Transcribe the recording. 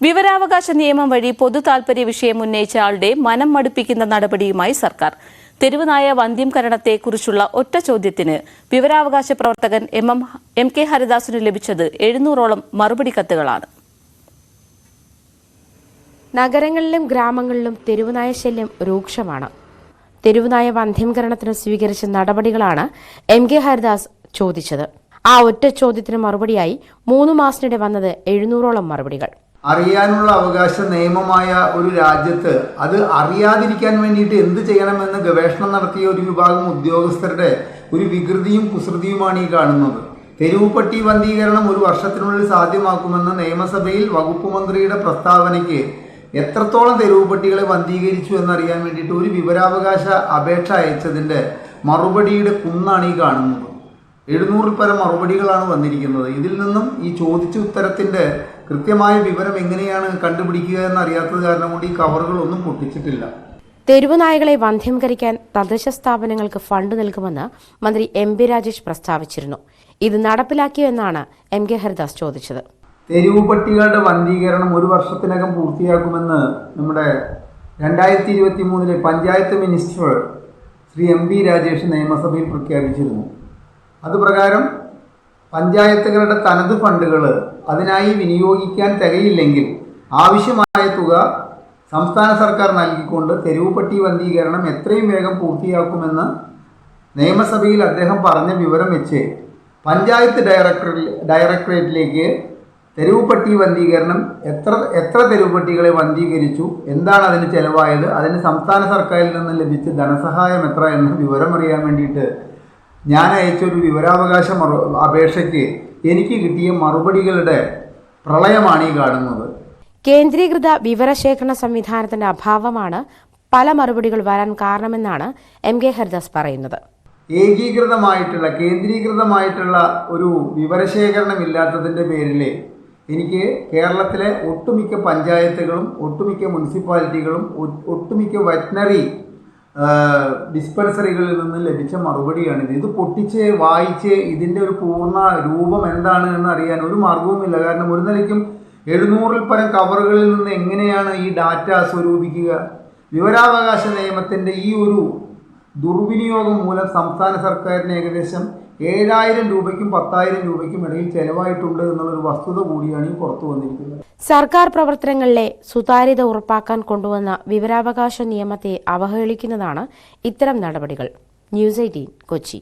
വിവരാവകാശ നിയമം വഴി പൊതു താൽപര്യ വിഷയം ഉന്നയിച്ച ആളുടെ മനം മടുപ്പിക്കുന്ന നടപടിയുമായി സർക്കാർ. തെരുവുനായ വന്ധ്യംകരണത്തെക്കുറിച്ചുള്ള ഒറ്റ ചോദ്യത്തിന് വിവരാവകാശ പ്രവർത്തകൻ എം എം എം കെ ഹരിദാസിന് ലഭിച്ചത് എഴുന്നൂറോളം മറുപടി കത്തുകളാണ്. നഗരങ്ങളിലും ഗ്രാമങ്ങളിലും തെരുവുനായ ശല്യം രൂക്ഷമാണ്. തെരുവുനായ വന്ധ്യംകരണത്തിന് സ്വീകരിച്ച നടപടികളാണ് എം കെ ഹരിദാസ് ചോദിച്ചത്. ആ ഒറ്റ ചോദ്യത്തിന് മറുപടിയായി മൂന്ന് മാസത്തിനിടെ വന്നത് എഴുന്നൂറോളം മറുപടികൾ. അറിയാനുള്ള അവകാശ നിയമമായ ഒരു രാജ്യത്ത് അത് അറിയാതിരിക്കാൻ വേണ്ടിയിട്ട് എന്ത് ചെയ്യണമെന്ന് ഗവേഷണം നടത്തിയ ഒരു വിഭാഗം ഉദ്യോഗസ്ഥരുടെ ഒരു വികൃതിയും കുസൃതിയുമാണ് ഈ കാണുന്നത്. തെരുവുപട്ടി വന്ധീകരണം ഒരു വർഷത്തിനുള്ളിൽ സാധ്യമാക്കുമെന്ന് നിയമസഭയിൽ വകുപ്പ് മന്ത്രിയുടെ പ്രസ്താവനയ്ക്ക് എത്രത്തോളം തെരുവുപട്ടികളെ വന്ധീകരിച്ചു എന്നറിയാൻ വേണ്ടിയിട്ട് ഒരു വിവരാവകാശ അപേക്ഷ അയച്ചതിന്റെ മറുപടിയുടെ കുന്നാണ് ഈ കാണുന്നത്. എഴുന്നൂറിൽ പരം മറുപടികളാണ് വന്നിരിക്കുന്നത്. ഇതിൽ നിന്നും ഈ ചോദിച്ച ഉത്തരത്തിന്റെ കൃത്യമായ വിവരം എങ്ങനെയാണ് കണ്ടുപിടിക്കുക എന്നറിയാത്തത് കാരണം കൊണ്ട് ഈ കവറുകളൊന്നും പൊട്ടിച്ചിട്ടില്ല. തെരുവുനായകളെ വന്ധ്യംകരിക്കാൻ തദ്ദേശ സ്ഥാപനങ്ങൾക്ക് ഫണ്ട് നൽകുമെന്ന് മന്ത്രി എം പി രാജേഷ് പ്രസ്താവിച്ചിരുന്നു. ഇത് നടപ്പിലാക്കിയോ എന്നാണ് എം കെ ഹരിദാസ് ചോദിച്ചത്. തെരുവ് പട്ടികളുടെ വന്ധീകരണം ഒരു വർഷത്തിനകം പൂർത്തിയാക്കുമെന്ന് നമ്മുടെ രണ്ടായിരത്തി ഇരുപത്തി മൂന്നിലെ panchayat minister Shri M P Rajesh നിയമസഭയിൽ പ്രഖ്യാപിച്ചിരുന്നു. അതുപ്രകാരം പഞ്ചായത്തുകളുടെ തനത് ഫണ്ടുകൾ അതിനായി വിനിയോഗിക്കാൻ തികയില്ലെങ്കിൽ ആവശ്യമായ തുക സംസ്ഥാന സർക്കാർ നൽകിക്കൊണ്ട് തെരുവുപട്ടി വന്ധീകരണം എത്രയും വേഗം പൂർത്തിയാക്കുമെന്ന് നിയമസഭയിൽ അദ്ദേഹം പറഞ്ഞ വിവരം വെച്ച് പഞ്ചായത്ത് ഡയറക്ടറിൽ ഡയറക്ടറേറ്റിലേക്ക് തെരുവുപട്ടി വന്ധീകരണം എത്ര എത്ര തെരുവുപട്ടികളെ വന്ധീകരിച്ചു എന്താണ് അതിന് ചെലവായത് അതിന് സംസ്ഥാന സർക്കാരിൽ നിന്ന് ലഭിച്ച ധനസഹായം എത്ര എന്ന വിവരം അറിയാൻ വേണ്ടിയിട്ട് ഞാൻ അയച്ച ഒരു വിവരാവകാശ മറു അപേക്ഷയ്ക്ക് എനിക്ക് കിട്ടിയ മറുപടികളുടെ പ്രളയമാണ് ഈ കാണുന്നത്. കേന്ദ്രീകൃത വിവരശേഖരണ സംവിധാനത്തിന്റെ അഭാവമാണ് പല മറുപടികൾ വരാൻ കാരണമെന്നാണ് എം കെ ഹരിദാസ് പറയുന്നത്. ഏകീകൃതമായിട്ടുള്ള കേന്ദ്രീകൃതമായിട്ടുള്ള ഒരു വിവരശേഖരണം ഇല്ലാത്തതിന്റെ പേരിൽ എനിക്ക് കേരളത്തിലെ ഒട്ടുമിക്ക പഞ്ചായത്തുകളും ഒട്ടുമിക്ക മുനിസിപ്പാലിറ്റികളും ഒട്ടുമിക്ക വെറ്റിനറി ഡിസ്പെൻസറികളിൽ നിന്ന് ലഭിച്ച മറുപടിയാണിത്. ഇത് പൊട്ടിച്ച് വായിച്ച് ഇതിന്റെ ഒരു പൂർണ രൂപം എന്താണ് എന്ന് അറിയാൻ ഒരു മാർഗവുമില്ല കാരണം ഒരു നിലയ്ക്കും എഴുന്നൂറിൽ പരം കവറുകളിൽ നിന്ന് എങ്ങനെയാണ് ഈ ഡാറ്റ സ്വരൂപിക്കുക? വിവരാവകാശ നിയമത്തിന്റെ ഈ ഒരു ദുർവിനിയോഗം മൂലം സംസ്ഥാന സർക്കാരിന് ഏകദേശം ഏഴായിരം രൂപയ്ക്കും പത്തായിരം രൂപയ്ക്കും ഇടയിൽ ചെലവായിട്ടുണ്ട് എന്നുള്ളൊരു വസ്തുത കൂടിയാണ് ഈ പുറത്തു വന്നിരിക്കുന്നത്. സർക്കാർ പ്രവർത്തനങ്ങളിലെ സുതാര്യത ഉറപ്പാക്കാൻ കൊണ്ടുവന്ന വിവരാവകാശ നിയമത്തെ അവഹേളിക്കുന്നതാണ് ഇത്തരം നടപടികൾ. News eighteen Kochi.